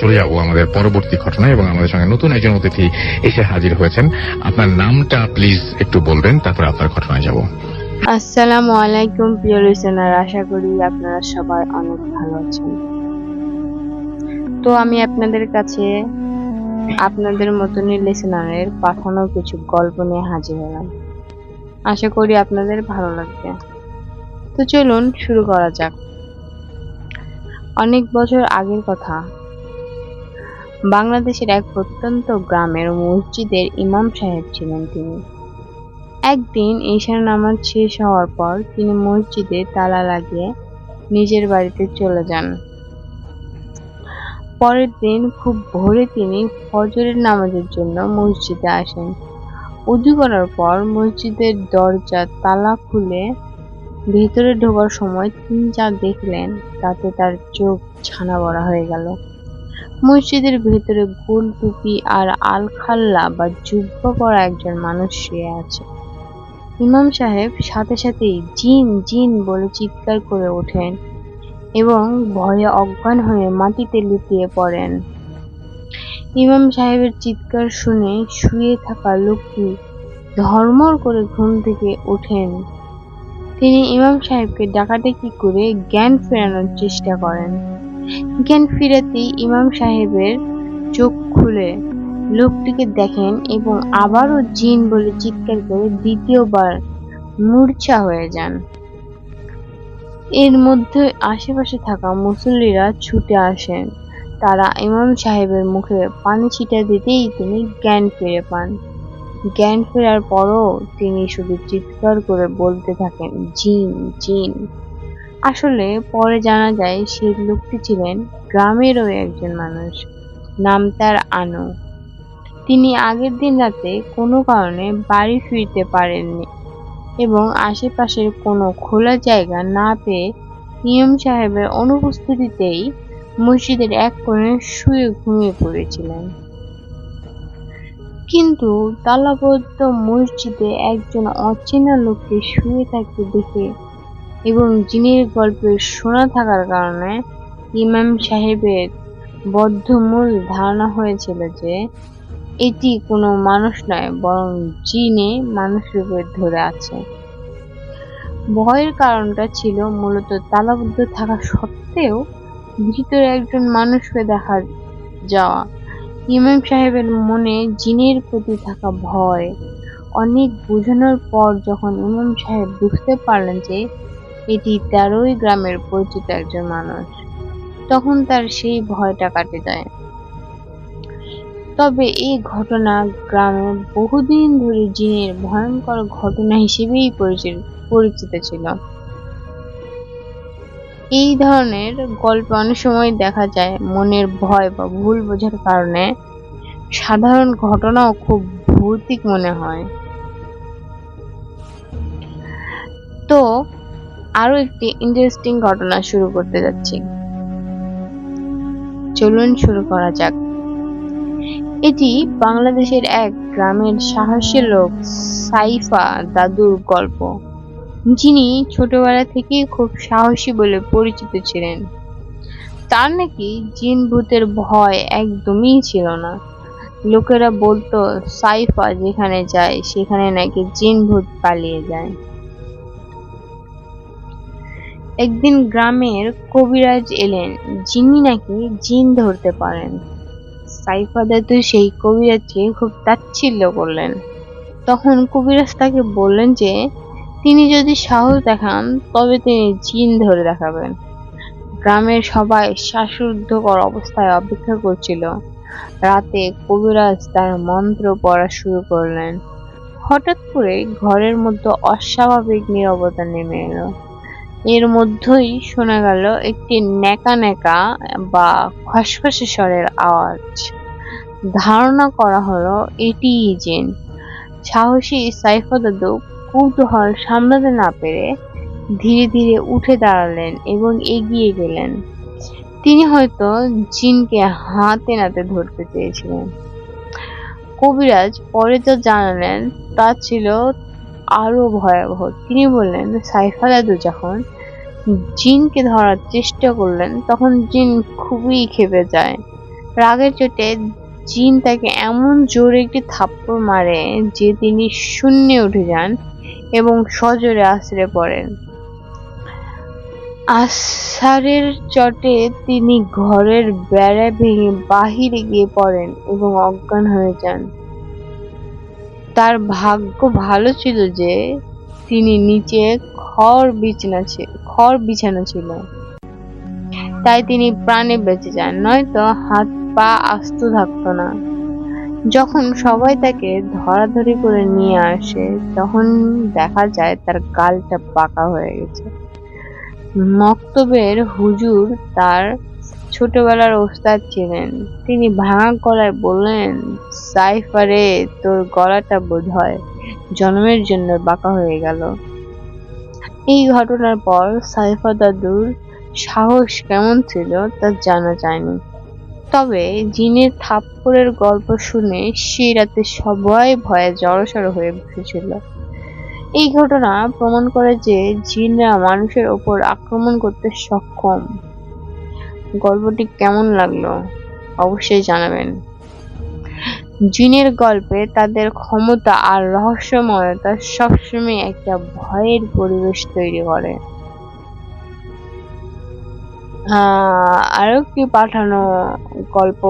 চলে যাব আমাদের পরবর্তী ঘটনায় এবং আমাদের সঙ্গে নতুন একজন অতিথি এসে হাজির হয়েছেন। আপনার নামটা প্লিজ একটু বলবেন, তারপর আপনার ঘটনায় যাব। আসসালামু আলাইকুম, প্রিয় লিসেনার আশা করি আপনারা সবাই অনেক ভালো আছেন। তো আমি আপনাদের কাছে আপনাদের মতনই লিসেনারের পাঠানো কিছু গল্প নিয়ে হাজির হলাম। আশা করি আপনাদের ভালো লাগবে। তো চলুন শুরু করা যাক। অনেক বছর আগের কথা বাংলাদেশের এক প্রত্যন্ত গ্রামের মসজিদের ইমাম সাহেব ছিলেন তিনি। একদিন ঈশার নামাজ শেষ হওয়ার পর তিনি মসজিদে তালা লাগিয়ে নিজের বাড়িতে চলে যান। পরের দিন খুব ভোরে তিনি ফজরের নামাজের জন্য মসজিদে আসেন। উজু করার পর মসজিদের দরজা, তালা খুলে ভেতরে ঢোকার সময় তিনি যা দেখলেন, তাতে তার চোখ ছানা বড়া হয়ে গেল। মসজিদের ভেতরে গোল টুপি আর আলখাল্লা বা জুব্ব পরা একজন মানুষ শুয়ে আছে। ইমাম সাহেব সাথে সাথেই জিন জিন বলে চিৎকার করে ওঠেন এবং ভয়ে অজ্ঞান হয়ে মাটিতে লুটিয়ে পড়েন। ইমাম সাহেবের চিৎকার শুনে শুয়ে থাকা লোকটি ধর্মর করে ঘুম থেকে ওঠেন। তিনি ইমাম সাহেবকে ডাকাডাকি করে জ্ঞান ফেরানোর চেষ্টা করেন। জ্ঞান ফিরাতেই ইমাম সাহেবের চোখ খুলে লোকটিকে দেখেন এবং আবারও জিন বলে চিৎকার করে দ্বিতীয়বার মূর্ছা হয়ে যান। এর মধ্যে আশেপাশে থাকা মুসল্লিরা ছুটে আসেন। তারা ইমাম সাহেবের মুখে পানি ছিটা দিতেই তিনি জ্ঞান ফিরে পান। জ্ঞান ফেরার পরও তিনি শুধু চিৎকার করে বলতে থাকেন, জিন জিন। আসলে পরে জানা যায় সেই লোকটি ছিলেন গ্রামেরও একজন মানুষ, নাম তার আনু। তিনি আগের দিন রাতে কোনো কারণে বাড়ি ফিরতে পারেননি এবং আশেপাশের কোনো খোলা জায়গা না পেয়ে নিয়ম সাহেবের অনুপস্থিতিতেই মসজিদের এক কোণে শুয়ে ঘুমিয়ে পড়েছিলেন। কিন্তু তালাবদ্ধ মসজিদে একজন অচেনা লোককে শুয়ে থাকতে দেখে এবং জিনের গল্পের শোনা থাকার কারণে ইমাম সাহেবের বদ্ধমূল ধারণা হয়েছিল যে এটি কোনো মানুষ নয়, বরং জিনে মানুষ রূপে ধরে আছে। ভয়ের কারণটা ছিল মূলত তালাবদ্ধ থাকা সত্ত্বেও ভিতরে একজন মানুষকে দেখা যাওয়া। ইমাম সাহেবের মনে জিনের প্রতি থাকা ভয় অনেক বোঝানোর পর যখন ইমাম সাহেব বুঝতে পারলেন যে এটি তেরোই গ্রামের পরিচিত একজন মানুষ। তখন তার সেই ভয়টা কাটে যায়। তবে এই ঘটনা গ্রামে বহুদিন ধরে জিনের ভয়ঙ্কর ঘটনা হিসেবেই পরিচিত ছিল। এই ধরনের গল্প অনেক সময় দেখা যায় মনের ভয় বা ভুল বোঝার কারণে। সাধারণ ঘটনাও খুব ভৌতিক মনে হয়। তো আরও একটি ইন্টারেস্টিং ঘটনা শুরু করতে যাচ্ছি। চলুন শুরু করা যাক। এটি বাংলাদেশের এক গ্রামের সাহসী লোক, সাইফা দাদুর গল্প। যিনি ছোটবেলা থেকেই খুব সাহসী বলে পরিচিত ছিলেন। তার নাকি জিন ভূতের ভয় একদমই ছিল না। লোকেরা বলতো, সাইফা যেখানে যায়, সেখানে নাকি জিন ভূত পালিয়ে যায়। একদিন গ্রামের কবিরাজ এলেন, যিনি নাকি জিন ধরতে পারেন। সাইফা দাদু সেই কবিরাজকে খুব তাচ্ছিল্য করলেন। তখন কবিরাজ তাকে বললেন যে, তিনি যদি সাহস দেখান, তবে তিনি জিন ধরে দেখাবেন। গ্রামের সবাই শ্বাসরুদ্ধকর অবস্থায় অপেক্ষা করছিল। রাতে কবিরাজ তার মন্ত্র পড়া শুরু করলেন। হঠাৎ করে ঘরের মধ্যে অস্বাভাবিক নীরবতা নেমে এলো। এর মধ্যেই শোনা গেল একটি নেকা নেকা বা খসখসে স্বরের আওয়াজ। ধারণা করা হলো এটিই জিন সাহসী সাইফদাদু কৌতূহল সামলাতে না পেরে ধীরে ধীরে উঠে দাঁড়ালেন এবং এগিয়ে গেলেন। তিনি হয়তো জিনকে হাতে নাতে ধরতে চেয়েছিলেন। কবিরাজ পরে যা জানালেন, তা ছিল আরও ভয়াবহ। তিনি বললেন সাইফা দাদু যখন জিনকে ধরার চেষ্টা করলেন, তখন জিন খুবই খেপে যায়। রাগের চোটে জিন তাকে এমন জোরে একটি থাপ্পড় মারে যে তিনি শূন্যে উঠে যান এবং সজোরে আছড়ে পড়েন। আসারের চটে তিনি ঘরের বেড়া ভেঙে বাহিরে গিয়ে পড়েন এবং অজ্ঞান হয়ে যান। তার ভাগ্য ভালো ছিল যে তিনি নিচে খড় বিছানা ছিল খড় বিছানো ছিল। তাই তিনি প্রাণে বেঁচে যান, নয়তো হাত পা আস্ত থাকতো না। যখন সবাই তাকে ধরাধরি করে নিয়ে আসে, তখন দেখা যায় তার গালটা পাকা হয়ে গেছে। মক্তবের হুজুর তার ছোটবেলার ওস্তাদ ছিলেন। তিনি ভাঙা গলায় বললেন, সাইফারে, তোর গলাটা বোধ হয় জন্মের জন্য বাঁকা হয়ে গেল। এই ঘটনার পর সাইফা দাদুর সাহস কেমন ছিল তা জানা যায়নি। তবে জিনের থাপ্পড়ের গল্প শুনে সেই রাতে সবাই ভয়ে জড়সড় হয়ে বসেছিল। এই ঘটনা প্রমাণ করে যে জিনরা মানুষের ওপর আক্রমণ করতে সক্ষম। গল্পটি কেমন লাগল অবশ্যই জানাবেন। জিনের গল্পে তাদের ক্ষমতা আর রহস্যময়তা সবসময় একটা ভয়ের পরিবেশ তৈরি করে। আরও একটি পাঠানো গল্প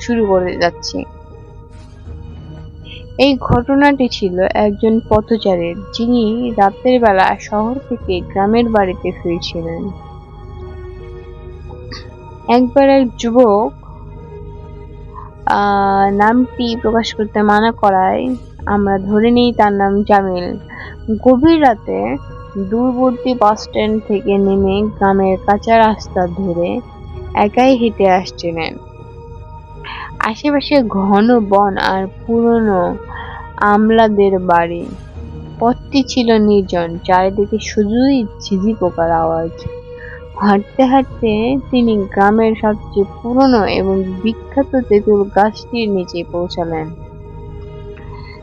শুরু করে যাচ্ছি। এই ঘটনাটি ছিল একজন পথচারীর, যিনি রাতের বেলা শহর থেকে গ্রামের বাড়িতে ফিরছিলেন। একবার এক যুবক নামটি প্রকাশ করতে মানা করায়। আমরা ধরে নিই তার নাম জামিল। গভীর রাতে দূরবর্তী বাস স্ট্যান্ড থেকে নেমে গ্রামের কাঁচা রাস্তা ধরে একাই হেঁটে আসছিলেন। আশেপাশে ঘন বন আর পুরনো আমলাদের বাড়ি। পথটি ছিল নির্জন, চারিদিকে শুধুই ঝিঝি পোকার আওয়াজ। হাঁটতে হাঁটতে তিনি গ্রামের সবচেয়ে পুরনো এবং বিখ্যাত তেঁতুল গাছটির নিচে পৌঁছালেন।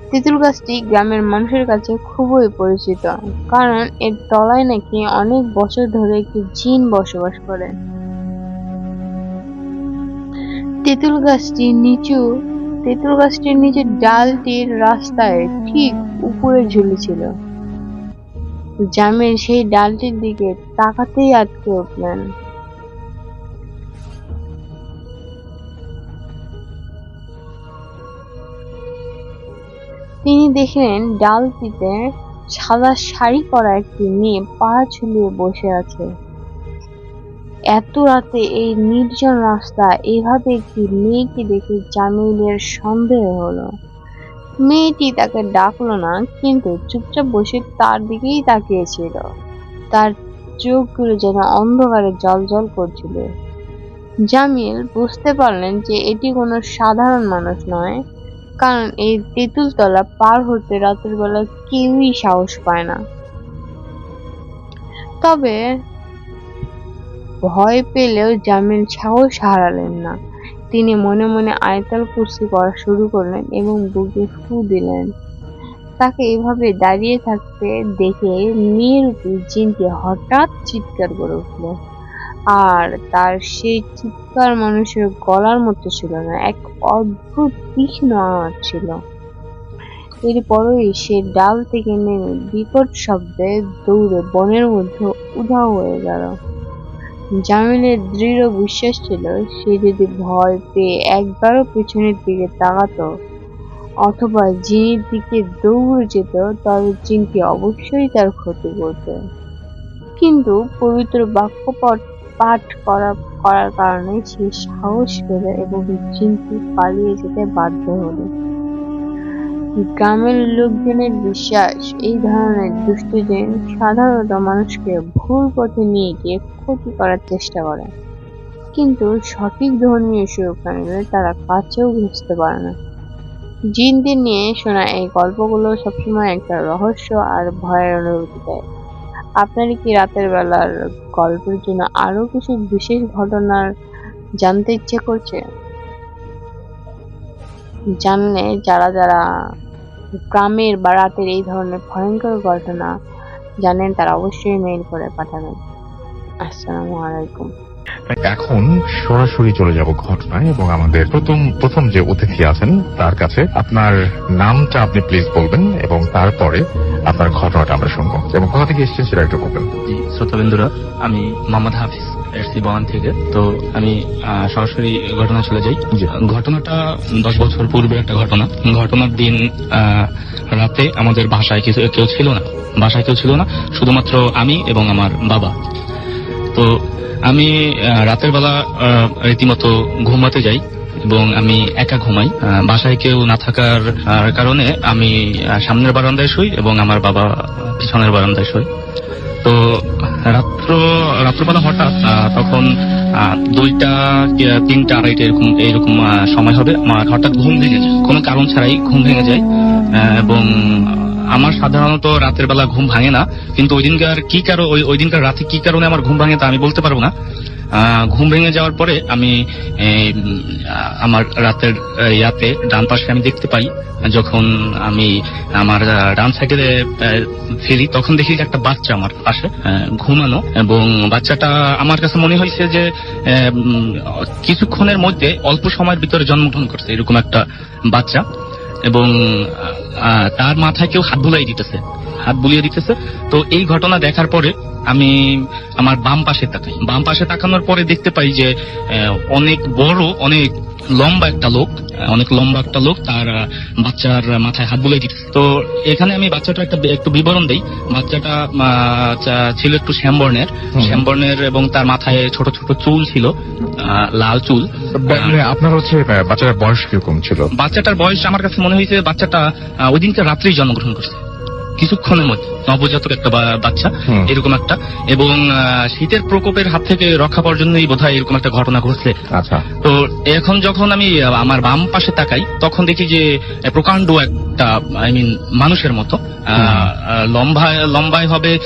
তেঁতুল গাছটি গ্রামের মানুষের কাছে খুবই পরিচিত, কারণ এর তলায় নাকি অনেক বছর ধরে একটি জিন বসবাস করে। তেঁতুল গাছটির নিচু, তেঁতুল গাছটির নিচে ডালটির রাস্তায় ঠিক উপরে ঝুলেছিল জামিল সেই ডালটির দিকে তাকাতেই আটকে উঠলেন। তিনি দেখলেন ডালটিতে সাদা শাড়ি পরা একটি মেয়ে পা ঝুলিয়ে বসে আছে। এত রাতে এই নির্জন রাস্তা এভাবে একটি মেয়েকে দেখে জামিলের সন্দেহ হলো। মেয়েটি তাকে ডাকলো না, কিন্তু চুপচাপ বসে তার দিকেই তাকিয়েছিল। তার চোখগুলো যেন অন্ধকারে জল করছিল। জামিল বুঝতে পারলেন যে এটি কোনো সাধারণ মানুষ নয়, কারণ এই তেঁতুল তলা পার হতে রাতের বেলা কেউই সাহস পায় না। তবে ভয় পেলেও জামিল সাহস হারালেন না। তিনি মনে মনে আয়তাল কুর্সি করা শুরু করলেন এবং বুকে ফু দিলেন। তাকে এভাবে দাঁড়িয়ে থাকতে দেখে মেয়ের উপর জিনটি হঠাৎ চিৎকার করে উঠল। আর তার সেই চিৎকার মানুষের গলার মতো ছিল না, এক অদ্ভুত তীক্ষ্ণ আওয়াজ ছিল। এরপরই সে ডাল থেকে নেমে বিকট শব্দে দৌড়ে বনের মধ্যে উধাও হয়ে গেল। জামিলের দৃঢ় বিশ্বাস ছিল, সে যদি ভয় পেয়ে একবারও পিছনের দিকে তাকাতো অথবা জিনের দিকে দৌড়ে যেত তবে জিনটি অবশ্যই তার ক্ষতি করত। কিন্তু পবিত্র বাক্য পাঠ- পাঠ করা, করার কারণে সে সাহস পেল এবং জিনটি পালিয়ে যেতে বাধ্য হলো। গ্রামের লোকজনের বিশ্বাস, এই ধরনের দুষ্টজিন সাধারণত মানুষকে ভুল পথে নিয়ে গিয়ে ক্ষতি করার চেষ্টা করে। কিন্তু সঠিক ধর্মীয় সুরক্ষা নিলে তারা কাছেও বুঝতে পারে না। জিনদের নিয়ে শোনা এই গল্পগুলো সবসময় একটা রহস্য আর ভয়ের অনুভূতি দেয়। আপনার কি রাতের বেলার গল্পের জন্য আরও কিছু বিশেষ ঘটনার জানতে ইচ্ছে করছে? জানলে যারা যারা গ্রামের বা রাতের এই ধরনের ভয়ঙ্কর ঘটনা জানেন তারা অবশ্যই মেইল করে পাঠাবেন। আসসালামু আলাইকুম। এখন সরাসরি চলে যাব ঘটনায় এবং আমাদের প্রথম প্রথম যে অতিথি আছেন তার কাছে আপনার নামটা আপনি প্লিজ বলবেন এবং তারপরে আপনার ঘটনাটা আমরা শুনব। এবং কোথা থেকে এসেছেন সেটা একটু বলবেন। জি শ্রোতাবিন্দুরা আমি মোহাম্মদ হাফিজ। এসছি বয়ান থেকে। তো আমি সরাসরি ঘটনা চলে যাই। ঘটনাটা দশ বছর পূর্বে একটা ঘটনা। ঘটনার দিন রাতে আমাদের বাসায় কিছু কেউ ছিল না। বাসায় কেউ ছিল না শুধুমাত্র আমি এবং আমার বাবা। তো আমি রাতের বেলা রীতিমতো ঘুমাতে যাই এবং আমি একা ঘুমাই। বাসায় কেউ না থাকার কারণে আমি সামনের বারান্দায় শুই এবং আমার বাবা পিছনের বারান্দায় শুই তো রাত্র রাত্রবেলা হঠাৎ তখন দুইটা তিনটা আড়াইটা এরকম এইরকম আহ, সময় হবে। আমার হঠাৎ ঘুম ভেঙে যায়। কোনো কারণ ছাড়াই ঘুম ভেঙে যায়। এবং আমার সাধারণত রাতের বেলা ঘুম ভাঙে না। কিন্তু ওই দিনকার কি কারও ওই দিনকার রাতে কি কারণে আমার ঘুম ভাঙে তা আমি বলতে পারব না। ঘুম ভেঙে যাওয়ার পরে আমি আমার রাতের ইয়াতে ডান পাশে আমি দেখতে পাই, যখন আমি আমার ডান সাইডে ফিরি তখন দেখি একটা বাচ্চা আমার পাশে ঘুমানো এবং বাচ্চাটা, আমার কাছে মনে হয়েছে যে কিছুক্ষণের মধ্যে অল্প সময়ের ভিতরে জন্মগ্রহণ করছে, এরকম একটা বাচ্চা। এবং তার মাথায় কেউ হাত বুলাই দিতেছে। হাত বুলিয়ে দিতেছে। তো এই ঘটনা দেখার পরে আমি আমার বাম পাশে তাকাই। বাম পাশে তাকানোর পরে দেখতে পাই যে অনেক বড়, অনেক লম্বা একটা লোক অনেক লম্বা একটা লোক তার বাচ্চার মাথায় হাত বুলাই দিতেছে তো এখানে আমি বাচ্চাটা একটা একটু বিবরণ দেই। বাচ্চাটা ছিল একটু শ্যামবর্ণের। শ্যামবর্ণের এবং তার মাথায় ছোট ছোট চুল ছিল আহ, লাল চুল। মানে আপনার হচ্ছে বাচ্চাটার বয়স কীরকম ছিল? বাচ্চাটার বয়স আমার কাছে মনে হয়েছে বাচ্চাটা ওই দিনকে রাত্রেই জন্মগ্রহণ করছে। কিছুক্ষণের মধ্যে নবজাতক একটা বাচ্চা এরকম একটা। এবং শীতের প্রকোপের হাত থেকে রক্ষা পাওয়ার জন্যই বোধহয় এরকম একটা ঘটনা ঘটছে। আচ্ছা। তো এখন যখন আমি আমার বাম পাশে তাকাই তখন দেখি যে প্রকাণ্ড একটা আই মিন মানুষের মতো আহ, আহ, লম্বায় হবে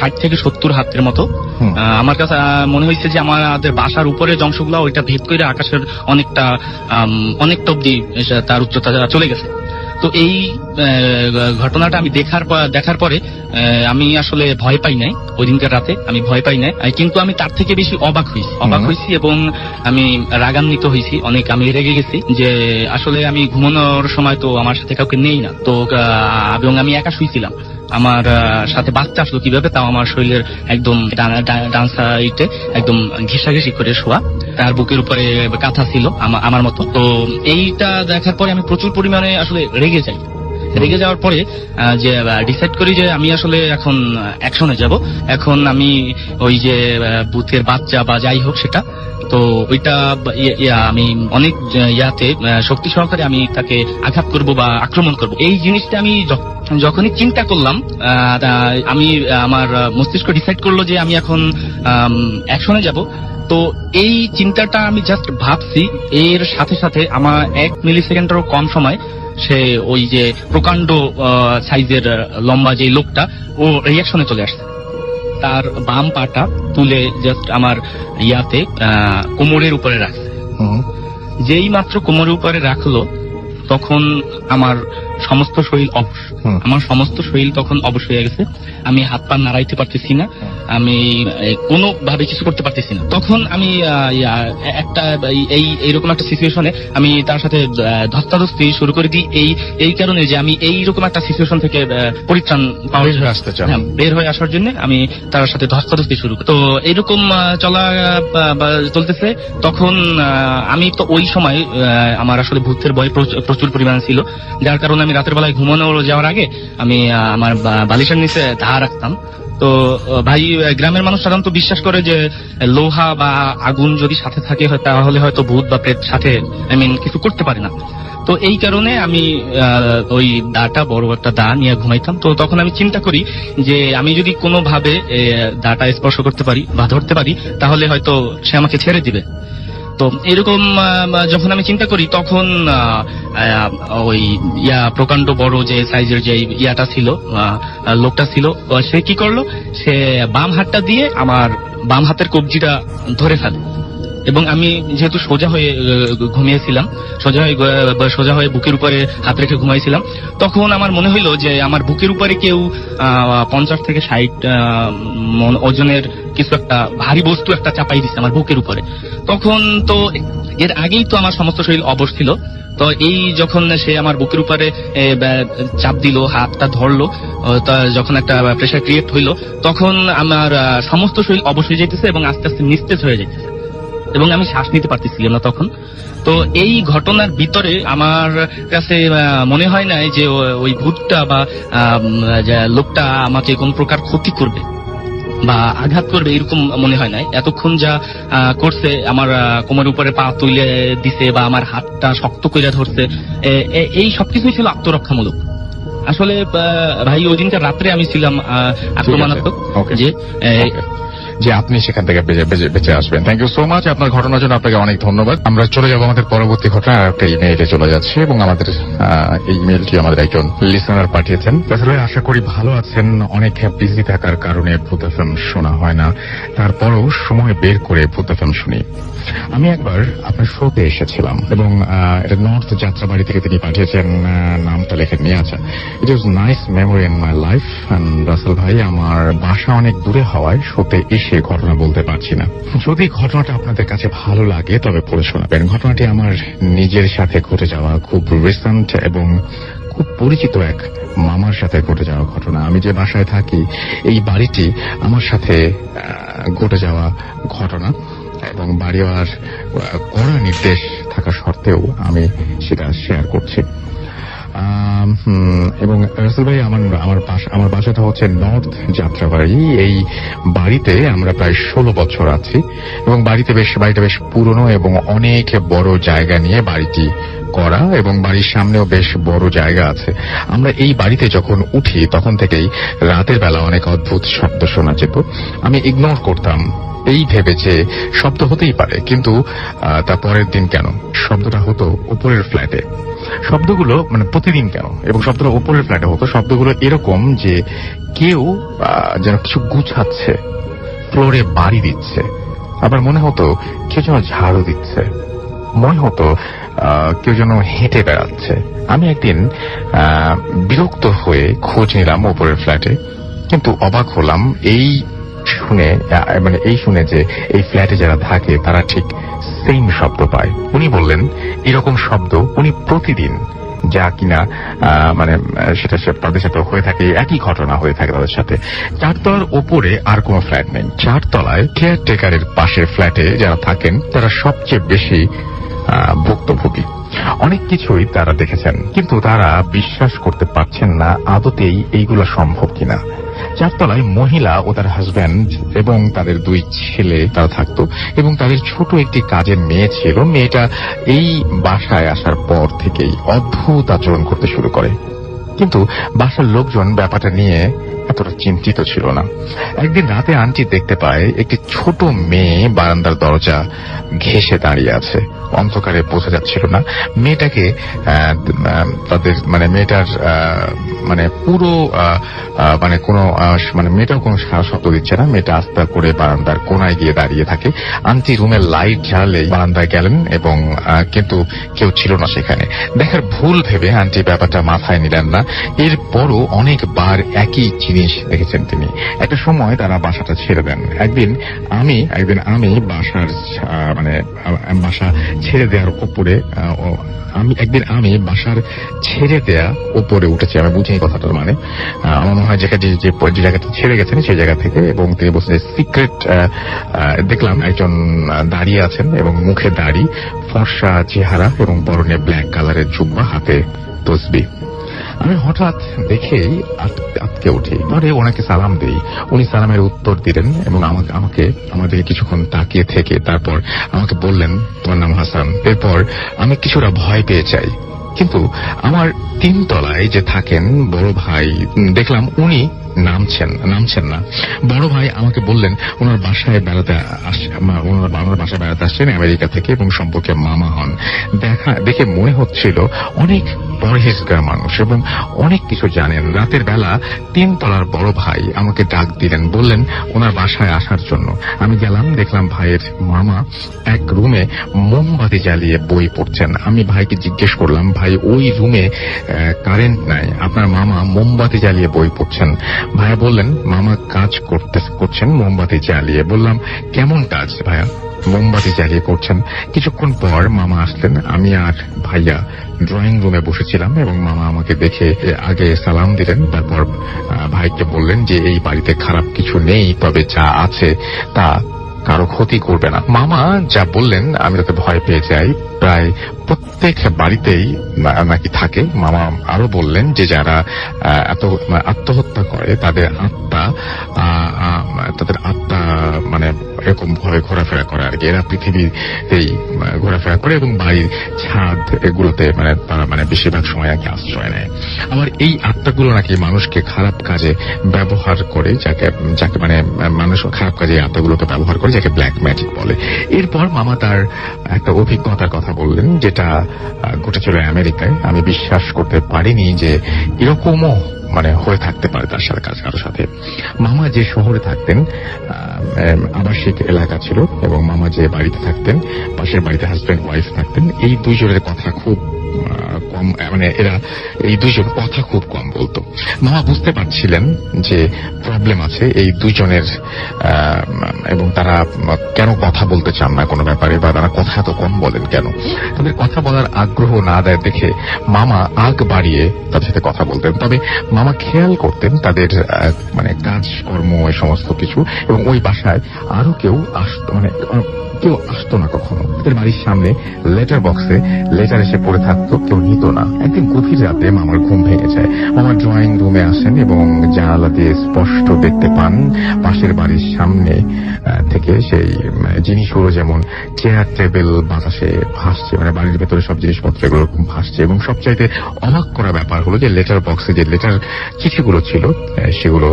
ষাট থেকে সত্তর হাতের মতো। আহ, আমার কাছে মনে হয়েছে যে আমাদের বাসার উপরে অংশগুলো ওইটা ভেদ করে আকাশের অনেকটা অনেকটা অব্দি তার উচ্চতা চলে গেছে। তো এই ঘটনাটা আমি দেখার দেখার পরে আমি আসলে ভয় পাই নাই। ওই দিনকার রাতে আমি ভয় পাই নাই। কিন্তু আমি তার থেকে বেশি অবাক হয়েছি অবাক হয়েছি এবং আমি রাগান্বিত হয়েছি অনেক আমি রেগে গেছি যে আসলে আমি ঘুমানোর সময় তো আমার সাথে কাউকে নেই না। তো এবং আমি একা শুয়েছিলাম আমার সাথে বাচ্চা আসলো কীভাবে, তাও আমার শরীরের একদম ডান সাইডে একদম ঘিসাঘিসি করে শোয়া। তার বুকের উপরে কাঁথা ছিল আমার মতো। তো এইটা দেখার পরে আমি প্রচুর পরিমাণে আসলে রেগে যাই। রেগে যাওয়ার পরে যে ডিসাইড করি যে আমি আসলে এখন অ্যাকশনে যাব। এখন আমি ওই যে বুথের বাচ্চা বা যাই হোক সেটা, তো ওইটা ইয়ে- আমি অনেক ইয়াতে শক্তি সহকারে আমি তাকে আঘাত করব বা আক্রমণ করব। এই জিনিসটা আমি যখনই চিন্তা করলাম আমি আমার মস্তিষ্ক ডিসাইড করল যে আমি এখন অ্যাকশনে যাব। তো এই চিন্তাটা আমি জাস্ট ভাবছি। এর সাথে সাথে আমার এক মিলি সেকেন্ডেরও কম সময় সে ওই যে প্রকাণ্ড সাইজের লম্বা যে লোকটা ও রিয়াকশনে চলে আসছে তার বাম পাটা তুলে জাস্ট আমার ইয়াতে কোমরের উপরে রাখছে। যেই মাত্র কোমরের উপরে রাখল তখন আমার সমস্ত শরীর আমার সমস্ত শরীর তখন অবশ হয়ে গেছে। আমি হাত পা নাড়াইতে পারতেছি না। আমি কোনো ভাবে কিছু করতে পারতেছি না। তখন আমি একটা এই- এই এইরকম একটা সিচুয়েশনে আমি তার সাথে ধস্তাধস্তি শুরু করে দিই। এই এই কারণে যে আমি এইরকম একটা সিচুয়েশন থেকে পরিত্রাণ বের হয়ে বের হয়ে আসার জন্য আমি তার সাথে ধস্তাধস্তি শুরু করি। তো এরকম চলা চলতেছে। তখন আমি তো ওই সময় আমার আসলে ভূতের ভয় প্রচ- প্রচুর পরিমাণে ছিল। যার কারণে আমি রাতের বেলায় ঘুমানো যাওয়ার আগে আমি আমার বালিশের নিচে ধা রাখতাম। তো ভাই গ্রামের মানুষ সাধারণত বিশ্বাস করে যে, লোহা বা আগুন যদি সাথে থাকে তাহলে হয়তো ভূত বা প্রেত সাথে আই মিন কিছু করতে পারে না। তো এই কারণে আমি ওই দাটা, বড় একটা দা নিয়ে ঘুমাইতাম। তো তখন আমি চিন্তা করি যে, আমি যদি কোনোভাবে দাটা স্পর্শ করতে পারি বা ধরতে পারি, তাহলে হয়তো সে আমাকে ছেড়ে দিবে। তো এরকম যখন আমি চিন্তা করি, তখন ওই ইয়া প্রকাণ্ড বড় যে সাইজের যে ইয়াটা ছিল লোকটা ছিল সে কি করল? সে বাম হাতটা দিয়ে আমার বাম হাতের কবজিটা ধরে ফেলে। এবং আমি যেহেতু সোজা হয়ে ঘুমিয়েছিলাম, সোজা হয়ে সোজা হয়ে বুকের উপরে হাত রেখে ঘুমাইছিলাম, তখন আমার মনে হইল যে আমার বুকের উপরে কেউ পঞ্চাশ থেকে ষাট ওজনের কিছু একটা ভারী বস্তু একটা চাপাই দিচ্ছে আমার বুকের উপরে। তখন তো এর আগেই তো আমার সমস্ত শরীর অবশ ছিল। তো এই যখন সে আমার বুকের উপরে চাপ দিল, হাতটা ধরলো যখন একটা প্রেশার ক্রিয়েট হইল, তখন আমার সমস্ত শরীর অবশ হয়ে যেতেছে এবং আস্তে আস্তে নিস্তেজ হয়ে যেতেছে এবং আমি শ্বাস নিতে পারতেছিলাম না তখন। তো এই ঘটনার ভিতরে আমার কাছে মনে হয় না যে ওই ভূতটা বা লোকটা আমাকে কোন প্রকার ক্ষতি করবে বা আঘাত করবে এরকম মনে হয় নাই। এতক্ষণ যা করছে আমার আহ, কোমরের উপরে পা তুলে দিছে বা আমার হাতটা শক্ত করে ধরছে এই সবকিছুই ছিল আত্মরক্ষামূলক। আসলে ভাই ওই দিনকার রাত্রে আমি ছিলাম আক্রমণাত্মক যে যে আপনি সেখান থেকে বেঁচে- আসবেন। থ্যাংক ইউ সো মাচ আপনার ঘটনার জন্য আপনাকে অনেক ধন্যবাদ। আমরা চলে যাব আমাদের পরবর্তী ঘটনা আর একটা ইমেইলে চলে যাচ্ছে এবং আমাদের এই আমাদের একজন লিসনার পাঠিয়েছেন। আসলে আশা করি ভালো আছেন। অনেক বিজি থাকার কারণে ভূত ফিল্ম শোনা হয় না। তারপরও সময় বের করে ভূত ফিল্ম শুনি। আমি একবার আপনার শোতে এসেছিলাম এবং এটা নর্থ যাত্রাবাড়ি থেকে তিনি পাঠিয়েছেন নামটা লেখেন নিয়ে আছে it is nice memory in my life Russell ভাই, আমার বাসা অনেক দূরে হওয়ায় শোতে এসে ঘটনা বলতে পারছি না। যদি ঘটনাটা আপনাদের কাছে ভালো লাগে তবে পড়ে শোনাবেন। ঘটনাটি আমার নিজের সাথে ঘটে যাওয়া খুব রিসেন্ট এবং খুব পরিচিত এক মামার সাথে ঘটে যাওয়া ঘটনা। আমি যে বাসায় থাকি এই বাড়িটি আমার সাথে ঘটে যাওয়া ঘটনা এবং বাড়িওয়ালার আহ, কড়া নির্দেশ থাকা সত্ত্বেও আমি সেটা শেয়ার করছি। এবং রাসেল ভাই, আমার আমার আমার বাসাটা হচ্ছে নর্থ যাত্রাবাড়ি। এই বাড়িতে আমরা প্রায় ষোলো বছর আছি এবং বাড়িতে বেশ, বাড়িটা বেশ পুরনো এবং অনেক বড় জায়গা নিয়ে বাড়িটি করা এবং বাড়ির সামনেও বেশ বড় জায়গা আছে। আমরা এই বাড়িতে যখন উঠি, তখন থেকেই রাতের বেলা অনেক অদ্ভুত শব্দ শোনা যেত। আমি ইগনোর করতাম। এই ভেবে যে শব্দ হতেই পারে, কিন্তু তার পরের দিন কেন? শব্দটা হতো উপরের ফ্ল্যাটে শব্দগুলো মানে প্রতিদিন কেন? এবং শব্দটা উপরের ফ্ল্যাটে হতো শব্দগুলো এরকম যে কেউ যেন কিছু গুছাচ্ছে, ফ্লোরে বাড়ি দিচ্ছে। আবার মনে হতো কেউ যেন ঝাড়ু দিচ্ছে। মনে হতো কেউ যেন হেঁটে বেড়াচ্ছে। আমি একদিন বিরক্ত হয়ে খোঁজ নিলাম উপরের ফ্ল্যাটে কিন্তু অবাক হলাম এই শুনে মানে এই শুনে যে এই ফ্ল্যাটে যারা থাকে, তারা ঠিক সেম শব্দ পায়। উনি বললেন, এরকম শব্দ উনি প্রতিদিন, যা কিনা মানে সেটা তাদের সাথে হয়ে থাকে, একই ঘটনা হয়ে থাকে তাদের সাথে। চারতলার ওপরে আর কোনো ফ্ল্যাট নেই। চারতলায় কেয়ারটেকারের পাশের ফ্ল্যাটে যারা থাকেন, তারা সবচেয়ে বেশি ভুক্তভোগী। অনেক কিছুই তারা দেখেছেন, কিন্তু তারা বিশ্বাস করতে পারছেন না আদতেই এইগুলো সম্ভব কিনা। চারতলায় মহিলা ও তার হাজব্যান্ড এবং তাদের দুই ছেলে তারা থাকতো। এবং তাদের ছোট একটি কাজের মেয়ে ছিল। মেয়েটা এই বাসায় আসার পর থেকেই অদ্ভুত আচরণ করতে শুরু করে। কিন্তু বাসার লোকজন ব্যাপারটা নিয়ে এতটা চিন্তিত ছিল না। একদিন রাতে আন্টি দেখতে পায়, একটি ছোট মেয়ে বারান্দার দরজা ঘেসে দাঁড়িয়ে আছে। অন্ধকারে বোঝা যাচ্ছিল না। মেয়েটাকে তাদের মানে মেয়েটার মানে পুরো মানে কোনো মানে মেয়েটাও কোনো শব্দ দিচ্ছে না। মেয়েটা আস্তে করে বারান্দার কোনায় গিয়ে দাঁড়িয়ে থাকে। আন্টি রুমের লাইট জ্বালেই বারান্দায় গেলেন এবং কিন্তু কেউ ছিল না সেখানে। দেখার ভুল ভেবে আন্টি ব্যাপারটা মাথায় নিলেন না। এরপরও অনেকবার একই জিনিস দেখেছেন তিনি। একটা সময় তারা বাসাটা ছেড়ে দেন। একদিন আমি একদিন আমি বাসার মানে বাসা ছেড়ে দেওয়ার ওপরে আমি একদিন আমি বাসার ছেড়ে দেয়া ওপরে উঠেছি, আমি বুঝিনি কথাটার মানে। আমার মনে হয় যে যে জায়গাতে ছেড়ে গেছেন, সেই জায়গা থেকে, এবং তিনি বলছেন সিক্রেট দেখলাম একজন দাঁড়িয়ে আছেন, এবং মুখে দাড়ি, ফর্সা চেহারা, এবং পরনে ব্ল্যাক কালারের জুব্বা, হাতে তসবি। আমি হঠাৎ দেখেই আট- আটকে উঠি। ঘরে ওনাকে সালাম দিই। উনি সালামের উত্তর দিলেন এবং আমাকে আমাকে আমাদেরকে কিছুক্ষণ তাকিয়ে থেকে তারপর আমাকে বললেন, তোমার নাম হাসান। এরপর আমি কিছুটা ভয় পেয়ে চাই কিন্তু আমার তিন তলায় যে থাকেন বড় ভাই দেখলাম উনি নামছেন নামছেন না। বড় ভাই আমাকে বললেন, ওনার বাসায় বেড়াতে ওনার ওনার বাসায় বেড়াতে আসছেন আমেরিকা থেকে এবং সম্পর্কে মামা হন। দেখা, দেখে মনে হচ্ছিল অনেক পরহেজগার মানুষ এবং অনেক কিছু জানেন। রাতের বেলা তিন তলার বড় ভাই আমাকে ডাক দিলেন, বললেন, ওনার বাসায় আসার জন্য। আমি গেলাম, দেখলাম ভাইয়ের মামা এক রুমে মোমবাতি জ্বালিয়ে বই পড়ছেন। আমি ভাইকে জিজ্ঞেস করলাম, ভাই, ওই রুমে কারেন্ট নাই। আপনার মামা মোমবাতি জ্বালিয়ে বই পড়ছেন। ভাইয়া বললেন, মামা কাজ করতে করছেন, মোমবাতি জ্বালিয়ে। বললাম, কেমন কাজ ভাইয়া? মোমবাতি জ্বালিয়ে করছেন। কিছুক্ষণ পর মামা আসলেন। আমি আর ভাইয়া ড্রয়িং রুমে বসেছিলাম এবং মামা আমাকে দেখে আগে সালাম দিলেন। তারপর ভাইকে বললেন যে, এই বাড়িতে খারাপ কিছু নেই, তবে যা আছে তা কারও ক্ষতি করবে না। মামা যা বললেন, আমি তাতে ভয় পেয়ে যাই। প্রায় প্রত্যেক বাড়িতেই নাকি থাকে। মামা আরও বললেন যে যারা এত আত্মহত্যা করে তাদের আত্মা তাদের আত্মা মানে এরকম ভাবে ঘোরাফেরা করে আর কি। এরা পৃথিবীতেই আহ, ঘোরাফেরা করে এবং বাড়ির ছাদ এগুলোতে মানে তারা মানে বেশিরভাগ সময় কি আশ্রয় নেয়। আবার এই আত্মাগুলো নাকি মানুষকে খারাপ কাজে ব্যবহার করে যাকে যাকে মানে মানুষ খারাপ কাজে এই আত্মাগুলোকে ব্যবহার করে যাকে ব্ল্যাক ম্যাজিক বলে। এরপর মামা তার একটা অভিজ্ঞতার কথা বললেন যেটা ঘটেছিল আমেরিকায়। আমি বিশ্বাস করতে পারিনি যে এরকমও মানে হয়ে থাকতে পারে তার সাথে কাজ কারোর সাথে। মামা যে শহরে থাকতেন আবাসিক এলাকা ছিল এবং মামা যে বাড়িতে থাকতেন, পাশের বাড়িতে হাজব্যান্ড ওয়াইফ থাকতেন, এই দুইজনের কথা খুব কম মানে এরা এই দুইজন কথা খুব কম বলতো। মামা বুঝতে পারছিলেন যে প্রবলেম আছে এই দুইজনের আহ, এবং তারা কেন কথা বলতে চান না কোনো ব্যাপারে বা তারা কথা এত কম বলেন কেন? তাদের কথা বলার আগ্রহ না দেয় দেখে মামা আগ বাড়িয়ে তাদের সাথে কথা বলতেন। তবে মামা খেয়াল করতেন তাদের মানে কাজকর্ম এই সমস্ত কিছু এবং ওই বাসায় আরও কেউ আসতো মানে কেউ আসতো না কখনো। তাদের বাড়ির সামনে লেটার বক্সে লেটার এসে পড়ে থাকতো, কেউ নিত না। একদিন গভীর রাতে মামার ঘুম ভেঙে যায়। মামা ড্রয়িং রুমে আসেন এবং জানালা দিয়ে স্পষ্ট দেখতে পান পাশের বাড়ির সামনে থেকে সেই জিনিসগুলো যেমন চেয়ার টেবিল বাতাসে ভাসছে মানে বাড়ির ভেতরে সব জিনিসপত্র এগুলো ভাসছে এবং সবচাইতে অবাক করা ব্যাপার হলো যে লেটার বক্সে যে লেটার চিঠিগুলো ছিল সেগুলো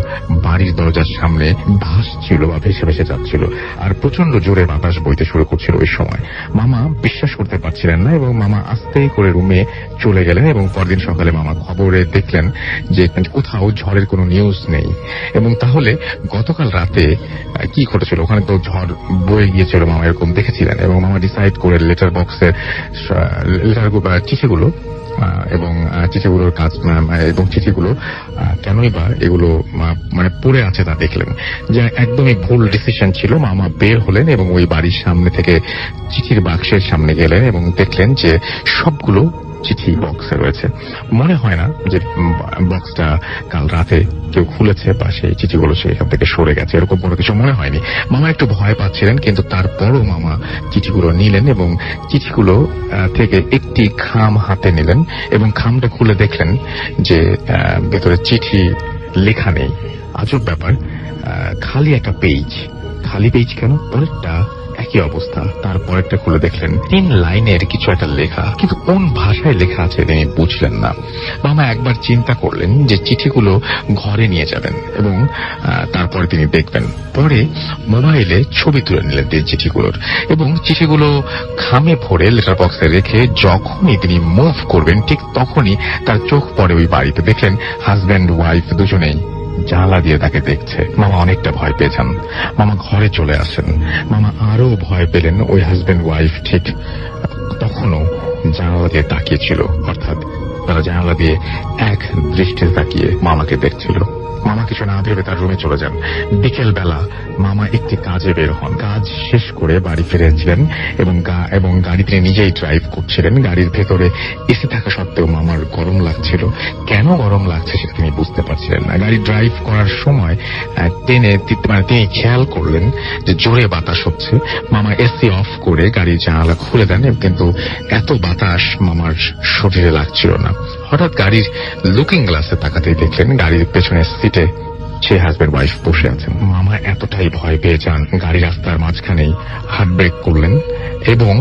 বাড়ির দরজার সামনে ভাসছিল বা ভেসে ভেসে যাচ্ছিল। আর প্রচণ্ড জোরে বাতাস বইতে শুরু করছিল ওই সময়। মামা বিশ্বাস করতে পারছিলেন না এবং মামা আস্তে করে রুমে চলে গেলেন এবং পরদিন সকালে মামা খবরে দেখলেন যে কোথাও ঝড়ের কোনো নিউজ নেই। এবং তাহলে গতকাল রাতে কি ঘটেছিল? ওখানে তো ঝড় বয়ে গিয়েছিল মামা, এরকম দেখেছিলেন। এবং মামা ডিসাইড করে লেটার বক্সের লেটার চিঠিগুলো এবং চিঠিগুলোর কাজ এবং চিঠিগুলো কেনই বা এগুলো মানে পড়ে আছে তা দেখলেন। যে একদমই ভুল ডিসিশন ছিল, মামা বের হলেন এবং ওই বাড়ির সামনে থেকে চিঠির বাক্সের সামনে গেলেন এবং দেখলেন যে সবগুলো চিঠি বক্সে রয়েছে। মনে হয় না যে বক্সটা কাল রাতে কেউ খুলেছে বা সেই চিঠিগুলো সেখান থেকে সরে গেছে, এরকম কোনো কিছু মনে হয়নি। মামা একটু ভয় পাচ্ছিলেন, কিন্তু তারপরও মামা চিঠিগুলো নিলেন এবং চিঠিগুলো থেকে একটি খাম হাতে নিলেন এবং খামটা খুলে দেখলেন যে ভেতরে চিঠি লেখা নেই। আজব ব্যাপার খালি একটা পেজ খালি পেজ কেন? পরেরটা একই অবস্থা? তারপর তারপরেরটা খুলে দেখলেন। তিন লাইনের কিছু একটা লেখা, কিন্তু কোন ভাষায় লেখা আছে তিনি বুঝলেন না। মামা একবার চিন্তা করলেন যে চিঠিগুলো ঘরে নিয়ে যাবেন এবং তারপরে তিনি দেখবেন। পরে মোবাইলে ছবি তুলে নিলেন এই চিঠিগুলোর এবং চিঠিগুলো খামে ভরে লেটার বক্সে রেখে যখনই তিনি মুভ করবেন, ঠিক তখনই তার চোখ পড়ে ওই বাড়িতে। দেখলেন হাজব্যান্ড, ওয়াইফ দুজনেই। জানালা দিয়ে তাকে দেখছে। মামা অনেকটা ভয় পেয়েছেন মামা ঘরে চলে আসেন। মামা আরও ভয় পেলেন ওই হাজবেন্ড ওয়াইফ ঠিক তখনও জানালা দিয়ে তাকিয়েছিল। অর্থাৎ তারা জানালা দিয়ে এক দৃষ্টিতে তাকিয়ে মামাকে দেখছিল। মামা কিছু না ভেবে তার রুমে চলে যান। বিকেল বেলা মামা একটি কাজে বের হন। কাজ শেষ করে বাড়ি ফিরেছিলেন এবং এবং গাড়ি তিনি নিজেই ড্রাইভ করছিলেন। গাড়ির ভেতরে এসি থাকা সত্ত্বেও মামার গরম লাগছিল। কেন গরম লাগছে সেটা তিনি বুঝতে পারছিলেন না। গাড়ি ড্রাইভ করার সময় টেনে মানে তিনি খেয়াল করলেন যে জোরে বাতাস হচ্ছে। মামা এসি অফ করে গাড়ির জানালা খুলে দেন কিন্তু এত বাতাস মামার শরীরে লাগছিল না। হঠাৎ গাড়ির লুকিং গ্লাসে তাকাতেই দেখলেন গাড়ির পেছনের সিটে সে হাজবেন্ড ওয়াইফ বসে আছেন। মামা এতটাই ভয় পেয়ে যান, গাড়ি রাস্তার মাঝখানেই হার্ট ব্রেক করলেন এবং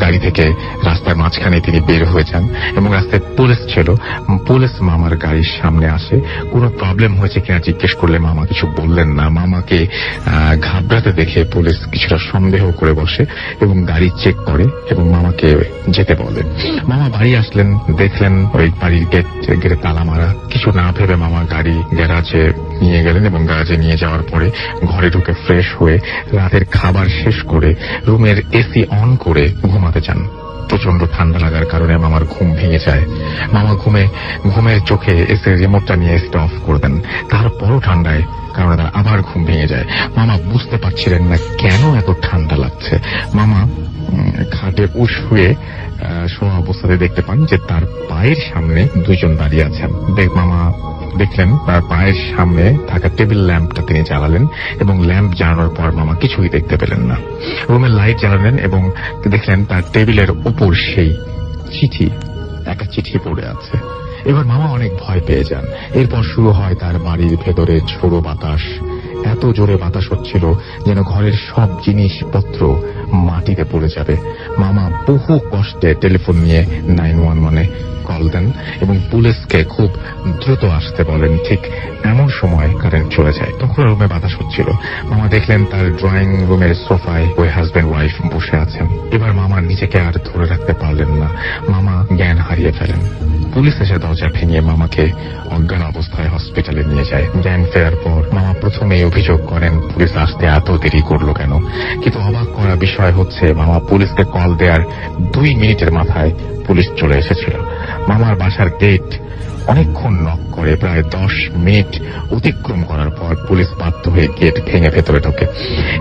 গাড়ি থেকে রাস্তার মাঝখানে তিনি বের হয়ে যান এবং রাস্তায় পুলিশ ছিল। পুলিশ মামার গাড়ির সামনে আসে। কোনো প্রবলেম হয়েছে কিনা জিজ্ঞেস করলে মামা কিছু বললেন না। মামাকে ঘাবড়াতে দেখে পুলিশ কিছুটা সন্দেহ করে বসে এবং গাড়ি চেক করে এবং মামাকে যেতে বলে। মামা বাড়ি আসলেন, দেখলেন ওই বাড়ির গেট গেটে তালা মারা। কিছু না ভেবে মামা গাড়ি গ্যারাজে নিয়ে গেলেন এবং গ্যারাজে নিয়ে যাওয়ার পরে ঘরে ঢুকে ফ্রেশ হয়ে রাতের খাবার শেষ করে রুমের এসি অন করে ঘুমাতে চান। প্রচণ্ড ঠান্ডা লাগার কারণে মামার ঘুম ভেঙে যায়। মামা ঘুমে, ঘুমের চোখে এসে রিমোটটা নিয়ে এসিটা অফ করে দেন তারপরও ঠান্ডায়, কারণ তার আবার ঘুম ভেঙে যায়। মামা বুঝতে পারছিলেন না কেন এত ঠান্ডা লাগছে। মামা খাটে উশ হয়ে শোয়া অবস্থাতে দেখতে পান যে তার পায়ের সামনে দুজন দাঁড়িয়ে আছেন। দেখ, মামা দেখলেন, তার পায়ের সামনে থাকা টেবিল ল্যাম্পটা তিনি জ্বালালেন এবং ল্যাম্প জ্বালানোর পর মামা কিছুই দেখতে পেলেন না। রুমের লাইট জ্বালালেন এবং দেখলেন তার টেবিলের উপর সেই চিঠি, একটা চিঠি পড়ে আছে। এবার মামা অনেক ভয় পেয়ে যান। এরপর শুরু হয় তার বাড়ির ভেতরে ঝোড়ো বাতাস। এত জোরে বাতাস হচ্ছিল যেন ঘরের সব জিনিসপত্র মাটিতে পড়ে যাবে। মামা বহু কষ্টে টেলিফোন নিয়ে নাইন ওয়ান ওয়ানে কল দেন এবং পুলিশকে খুব দ্রুত আসতে বলেন। ঠিক এমন সময় কারেন্ট চলে যায়। তখন রুমে বাতাস হচ্ছিল। মামা দেখলেন তার ড্রয়িং রুমের সোফায় ওই হাজব্যান্ড ওয়াইফ বসে আছেন। এবার মামা নিজেকে আর ধরে রাখতে পারলেন না। মামা জ্ঞান হারিয়ে ফেলেন। পুলিশ এসে দরজা ভেঙে মামাকে অজ্ঞান অবস্থায় হসপিটালে নিয়ে যায়। জ্ঞান ফেরার পর মামা প্রথমেই অভিযোগ করেন, পুলিশ আসতে এত দেরি করল কেন? কিন্তু অবাক করা বিষয় হচ্ছে, মামা পুলিশকে কল দেওয়ার দুই মিনিটের মাথায় পুলিশ চলে এসেছিল। মামার বাসার গেট অনেকক্ষণ নক করে প্রায় দশ মিনিট অতিক্রম করার পর পুলিশ বাধ্য হয়ে গেট ভেঙে ভেতরে ঢোকে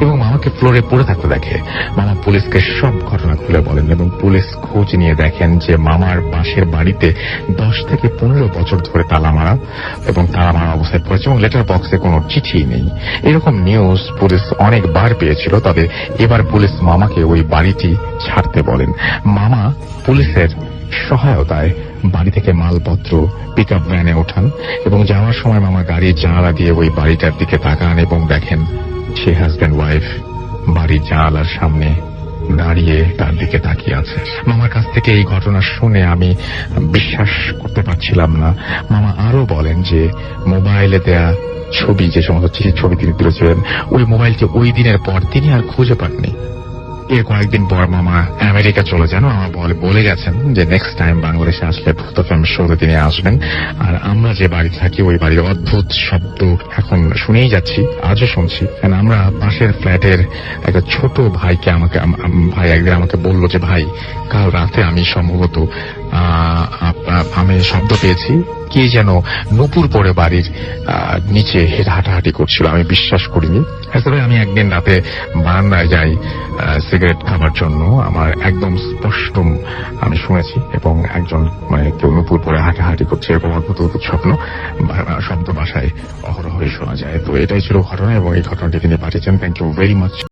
এবং মামাকে ফ্লোরে পড়ে থাকতে দেখে। মামা পুলিশকে সব ঘটনা খুলে বলেন এবং পুলিশ খোঁজ নিয়ে দেখেন যে মামার পাশের বাড়িতে দশ থেকে পনেরো বছর ধরে তালা মারা এবং তালা মারা অবস্থায় পড়েছে এবং লেটার বক্সে কোনো চিঠি নেই। এরকম নিউজ পুলিশ অনেকবার পেয়েছিল, তবে এবার পুলিশ মামাকে ওই বাড়িটি ছাড়তে বলেন। মামা পুলিশের সহায়তায় বাড়ি থেকে মালপত্র পিক আপ ভ্যানে ওঠান এবং যাওয়ার সময় মামা গাড়ির জানালা দিয়ে ওই বাড়িটার দিকে তাকান এবং দেখেন সে হাজব্যান্ড ওয়াইফ বাড়ির জানালার সামনে দাঁড়িয়ে তার দিকে তাকিয়ে আছে। মামার কাছ থেকে এই ঘটনা শুনে আমি বিশ্বাস করতে পারছিলাম না। মামা আরও বলেন যে মোবাইলে দেয়া ছবি, যে সমস্ত ছবি তিনি তুলেছিলেন, ওই মোবাইলকে ওই দিনের পর, তিনি আর খুঁজে পাননি। এর কয়েকদিন পর মামা আমেরিকা চলে যান। আমার বলে গেছেন যে নেক্সট টাইম বাংলাদেশে আসলে ভূত ফ্যাম শোতে তিনি আসবেন। আর আমরা যে বাড়ি থাকি, ওই বাড়ির অদ্ভুত শব্দ এখন শুনেই যাচ্ছি, আজও শুনছি। কারণ আমরা পাশের ফ্ল্যাটের একটা ছোট ভাইকে আমাকে, আম- আম- ভাই একদিন আমাকে বলল যে, ভাই, কাল রাতে আমি সম্ভবত আমি শব্দ পেয়েছি। কে যেন নুপুর পরে বাড়ির নিচে হেঁটে হাঁটাহাঁটি করছিল, আমি বিশ্বাস করিনি। আসলে আমি একদিন রাতে বারান্দায় যাই সিগারেট খাবার জন্য। আমার একদম স্পষ্ট আমি শুনেছি এবং একজন মানে কেউ নুপুর পরে হাঁটাহাঁটি করছে, এরকম অদ্ভুত অদ্ভুত স্বপ্ন। শব্দ বাসায় অহরহই শোনা যায়। তো এটাই ছিল ঘটনা এবং এই ঘটনাটি তিনি পাঠিয়েছেন। Thank you very much